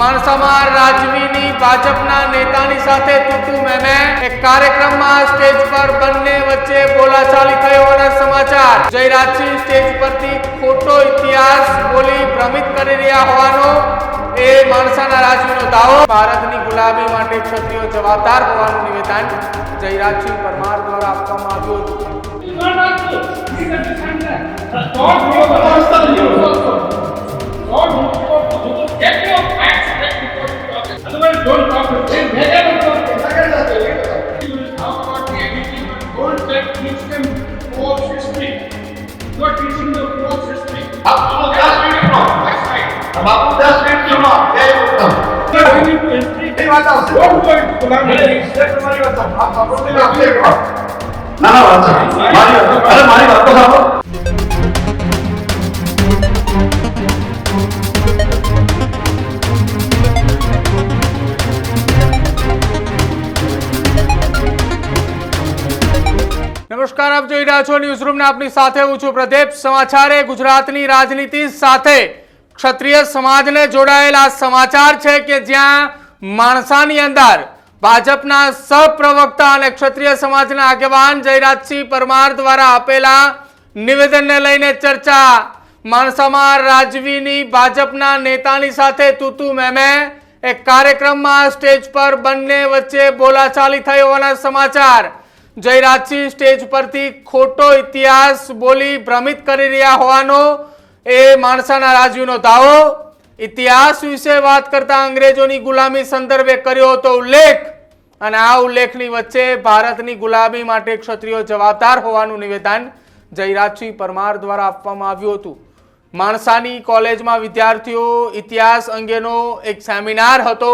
માણસામાં રાજવીની ભાજપના નેતાની સાથે તૂતુ, મેમે એક કાર્યક્રમમાં સ્ટેજ પર બંને વચ્ચે બોલાચાલી થયો અને સમાચાર. જયરાજસિંહ સ્ટેજ પરથી ખોટો ઇતિહાસ બોલી ભ્રમિત કરી રહ્યા હોવાનો એ માણસાના રાજવીનો દાવો. ભારતની ગુલામી માટે ક્ષત્રિયો જવાબદાર હોવાનું નિવેદન જયરાજસિંહ પરમાર દ્વારા આપવામાં આવ્યું હતું. નમસ્કાર, આપ જોઈ રહ્યા છો ન્યૂઝ રૂમને આપની સાથે હું છું પ્રદીપ. સમાચાર ગુજરાતની રાજનીતિ સાથે ક્ષત્રિય સમાજને જોડાયેલા સમાચાર છે કે જ્યાં માણસાની અંદર ભાજપના સહપ્રવક્તા અને ક્ષત્રિય સમાજના આગેવાન જયરાજસિંહ પરમાર દ્વારા આપેલા નિવેદનને લઈને ચર્ચા. માણસામાં રાજવીની ભાજપના નેતાની સાથે તૂતુ મેમે. એક કાર્યક્રમમાં સ્ટેજ પર બંને વચ્ચે બોલાચાલી થઈ હોવાના સમાચાર. જયરાજસિંહ સ્ટેજ પરથી ખોટો ઇતિહાસ બોલી ભ્રમિત કરી રહ્યા હોવાનો એ માણસાના રાજવીનો દાવો. ઇતિહાસ વિશે વાત કરતા અંગ્રેજોની ગુલામી સંદર્ભે કર્યો હતો ઉલ્લેખ. અને આ ઉલ્લેખની વચ્ચે ભારતની ગુલામી માટે ક્ષત્રિયો જવાબદાર હોવાનું નિવેદન જયરાજસિંહ પરમાર દ્વારા આપવામાં આવ્યું હતું. માણસાની કોલેજમાં વિદ્યાર્થીઓ ઇતિહાસ અંગેનો એક સેમિનાર હતો.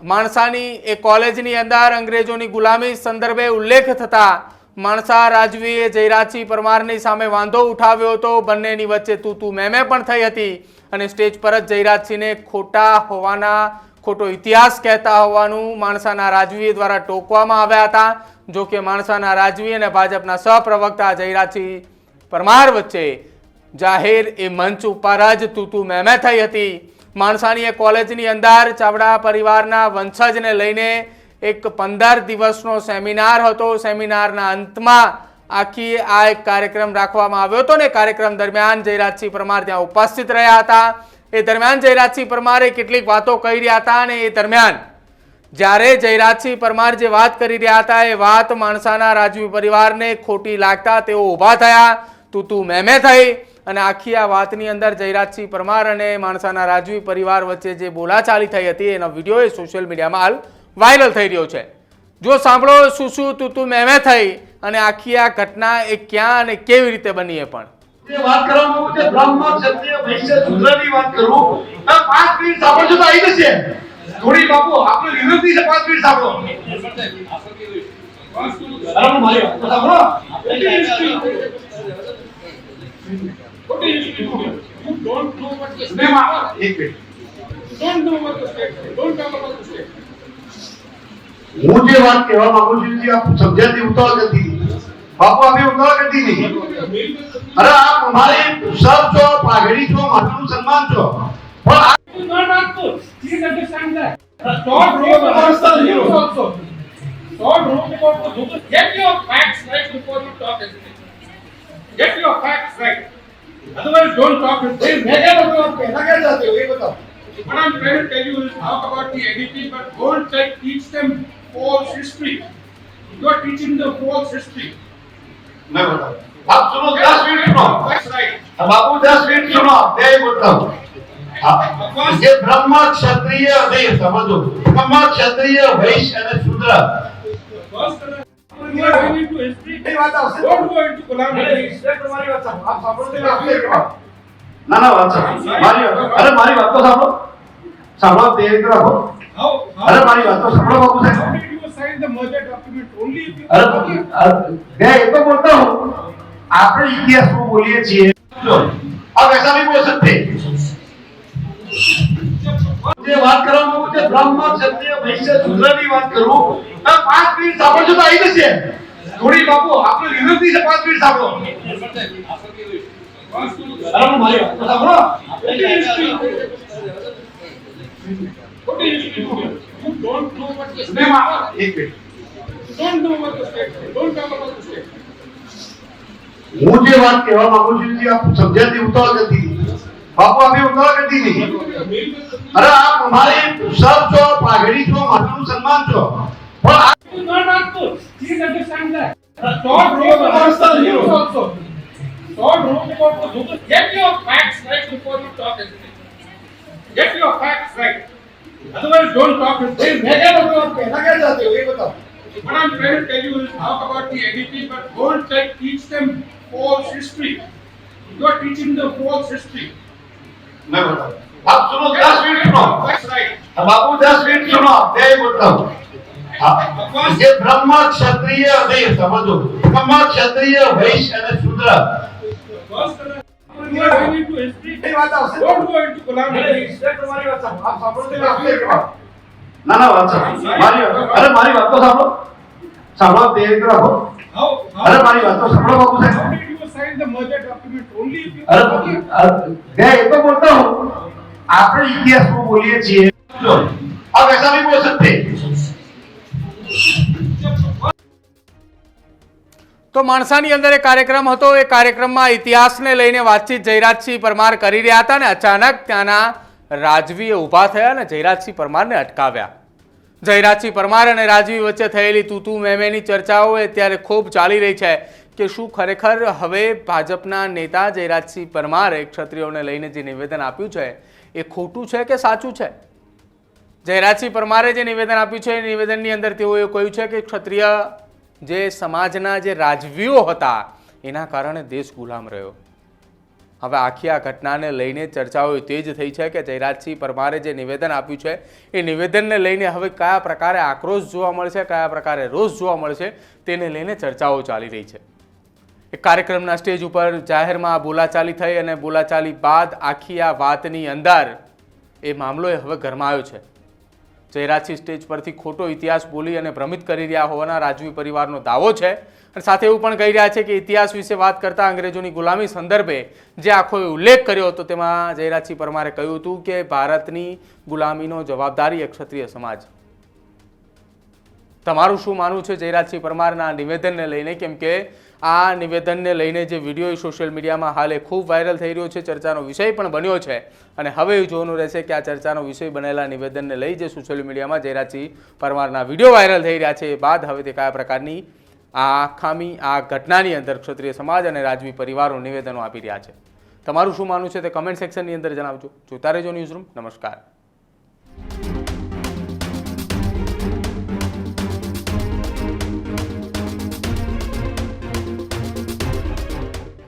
માણસાની એ કોલેજની અંદર અંગ્રેજોની ગુલામી સંદર્ભે ઉલ્લેખ થતા માણસા રાજવીએ જયરાજસિંહ પરમારની સામે વાંધો ઉઠાવ્યો હતો. બંનેની વચ્ચે તું તું મેમે પણ થઈ હતી. અને સ્ટેજ પર જ જયરાજસિંહને ખોટા હોવાના, ખોટો ઇતિહાસ કહેતા હોવાનું માણસાના રાજવી દ્વારા ટોકવામાં આવ્યા હતા. જો કે માણસાના રાજવી અને ભાજપના સહપ્રવક્તા જયરાજસિંહ પરમાર વચ્ચે જાહેર એ મંચ ઉપર જ તૂતુ મેમે થઈ હતી. માણસાની એ કોલેજની અંદર ચાવડા પરિવારના વંશજને લઈને એક પંદર દિવસનો સેમિનાર હતો. સેમિનારના અંતમાં આખી આ એક કાર્યક્રમ રાખવામાં આવ્યો હતો ને કાર્યક્રમ દરમિયાન જયરાજસિંહ પરમાર ત્યાં ઉપસ્થિત રહ્યા હતા. એ દરમિયાન જયરાજસિંહ પરમારે કેટલીક વાતો કહી રહ્યા હતા અને એ દરમિયાન જ્યારે જયરાજસિંહ પરમાર જે વાત કરી રહ્યા હતા, એ વાત માણસાના રાજવી પરિવારને ખોટી લાગતા તેઓ ઊભા થયા, તું તું મેમે થઈ. અને આખી આ વાતની અંદર જયરાજસિંહ પરમાર અને માણસાના રાજવી પરિવાર વચ્ચે જે બોલાચાલી થઈ હતી, એનો વીડિયો એ સોશિયલ મીડિયામાં હાલ વાયરલ થઈ રહ્યો છે. જો સાંભળો શું શું તું તું મેમે થઈ અને આખી આ ઘટના એ ક્યાં અને કેવી રીતે બની એ પણ જે વાત કરવા માંગુ બ્રહ્મ ક્ષત્રિય વૈશ્ય શૂદ્રની વાત કરું આ પાંચ મિનિટ સાંભળજો તો આવી જશે થોડી બાપુ આપણે વિનંતી છે પાંચ મિનિટ સાંભળો અરે મારી વાત સાંભળો What is history? You don't know what the state don't know what the state. Don't talk about the state. હું જે વાત કહેવા માંગુ છું જે આપ સમજ્યાથી ઉતાવળ કરતી. બાપુ અમે ઉતાવળ કરતી નહીં અરે આપ અમારી સબ છો પાઘડી છો માથાનું સન્માન છો પણ આ. Stop wrote about the news also. Stop wrote about the news. Get your facts right before you talk anything. Get your facts right. Otherwise, don't talk with him. મેં કેમ હતો આપ પહેલા ક્યાં જાતે હો એ બતાવો What I'm trying to tell you is talk about the editing, but don't them false history. You are teaching them false history. મેં બતાવો આપ સુનો 10 મિનિટ સુનો That's right. આ બાપુ 10 મિનિટ સુનો બે બતાવો આ જે બ્રહ્મ ક્ષત્રિય નહીં સમજો બ્રહ્મ ક્ષત્રિય વૈશ્ય અને શૂદ્ર First, you are going into history. એ વાત આવશે Don't go into Gulami. તમારી વાત સાંભળો. આપ સાંભળો તો આપશે એક વાત. ના ના વાત સાંભળો. મારી વાત અરે મારી વાત તો સાંભળો સાંભળો તે રીતે રાખો How, અરે how, મારી વાત તો સાંભળો બાપુ how સાહેબ did you sign the merger document? Only if you. અરે અરે, मैं ये तो बोलता हूँ આપણે ઇતિહાસમાં બોલીએ છીએ જો अब ऐसा नहीं बोल सकते જે વાત કરવા માંગુ છું બ્રહ્મ ક્ષત્રિય વૈશ્ય શૂદ્રની વાત કરું આ પાંચ મિનિટ સાંભળજો તો આવી જશે થોડી બાપુ આપણે વિનંતી છે પાંચ મિનિટ સાંભળો અરે હું મારી વાત તો સાંભળો What is history? What do you speak here? You don't know what the મેં state મા- law. એક minute You don't know what the state law. Don't talk about the state. હું જે વાત કહેવા માંગુ છું જે આપ સમજ્યાથી ઉતાવળ કરતી બાપુ અમે ઉતાવળ કરતી નહીં અરે આપ અમારી સર છો પાઘડી છો માતાનું સન્માન છો પણ આ It is not Nagpur. Please understand that. Stop wrong about the news also. Stop wrong about the news. Get your facts right before you talk anything. Get your facts right. Otherwise, don't talk anything. મેં ક્યાં બોલતો? આપ પહેલા ક્યાં જાતે હો? એ બતાવો. What I'm trying to tell you is talk about the NDP, but don't like teach them false history. You are teaching them false history. મેં બતાવું. આપ સુનો દસ મિનિટ સુનો That's right. આ બાપુ દસ મિનિટ સુનો બે બોલતા હું આ- જે બ્રહ્મ ક્ષત્રિય નહીં સમજો બ્રહ્મ ક્ષત્રિય વૈશ્ય અને શુદ્ર ના ના વાત સાંભળો. મારી વાત- અરે મારી વાત તો સાંભળો સાંભળો તે રીતે રાખો How, અરે how, મારી વાત તો સાંભળો બાપુ how સાહેબ did you sign the merger document? Only if you. અરે અરે, मैं ये तो बोलता हूँ આપણે ઇતિહાસમાં બોલીએ છીએ જો, आप ऐसा नहीं बोल सकते તો માણસાની અંદર એ કાર્યક્રમ હતો, એ કાર્યક્રમમાં ઇતિહાસને લઈને વાતચીત જયરાજસિંહ પરમાર કરી રહ્યા હતા ને અચાનક ત્યાંના રાજવીએ ઊભા થયા અને જયરાજસિંહ પરમારને અટકાવ્યા. જયરાજસિંહ પરમાર અને રાજવી વચ્ચે થયેલી તું મેમેની ચર્ચાઓ અત્યારે ખૂબ ચાલી રહી છે કે શું ખરેખર હવે ભાજપના નેતા જયરાજસિંહ પરમારે ક્ષત્રિયોને લઈને જે નિવેદન આપ્યું છે એ ખોટું છે કે સાચું છે? જયરાજસિંહ પરમારે જે નિવેદન આપ્યું છે એ નિવેદનની અંદર તેઓએ કહ્યું છે કે ક્ષત્રિય જે સમાજના જે રાજવીઓ હતા, એના કારણે દેશ ગુલામ રહ્યો. હવે આખી આ ઘટનાને લઈને ચર્ચાઓ તે જ થઈ છે કે જયરાજસિંહ પરમારે જે નિવેદન આપ્યું છે, એ નિવેદનને લઈને હવે કયા પ્રકારે આક્રોશ જોવા મળશે, કયા પ્રકારે રોષ જોવા મળશે, તેને લઈને ચર્ચાઓ ચાલી રહી છે. એક કાર્યક્રમના સ્ટેજ ઉપર જાહેરમાં બોલાચાલી થઈ અને બોલાચાલી બાદ આખી આ વાતની અંદર એ મામલો હવે ગરમાયો છે. જયરાજસિંહ સ્ટેજ પરથી ખોટો ઇતિહાસ બોલી અને ભ્રમિત કરી રહ્યા હોવાના રાજવી પરિવારનો દાવો છે. અને સાથે એવું પણ કહી રહ્યા છે કે ઇતિહાસ વિશે વાત કરતા અંગ્રેજોની ગુલામી સંદર્ભે જે આખો ઉલ્લેખ કર્યો હતો તેમાં જયરાજસિંહ પરમારે કહ્યું હતું કે ભારતની ગુલામીનો જવાબદારી એક ક્ષત્રિય સમાજ. તમારું શું માનવું છે જયરાજસિંહ પરમારના નિવેદનને લઈને? કેમ કે આ નિવેદનને લઈને જે વીડિયો સોશિયલ મીડિયામાં હાલે ખૂબ વાયરલ થઈ રહ્યો છે, ચર્ચાનો વિષય પણ બન્યો છે. અને હવે જોવાનું રહેશે કે આ ચર્ચાનો વિષય બનેલા નિવેદનને લઈ જે સોશિયલ મીડિયામાં જયરાજસિંહ પરમારના વીડિયો વાયરલ થઈ રહ્યા છે બાદ હવે તે કયા પ્રકારની આ ખામી, આ ઘટનાની અંદર ક્ષત્રિય સમાજ અને રાજવી પરિવારો નિવેદનો આપી રહ્યા છે. તમારું શું માનવું છે તે કમેન્ટ સેક્શનની અંદર જણાવજો. જોતા રહેજો ન્યૂઝરૂમ નમસ્કાર.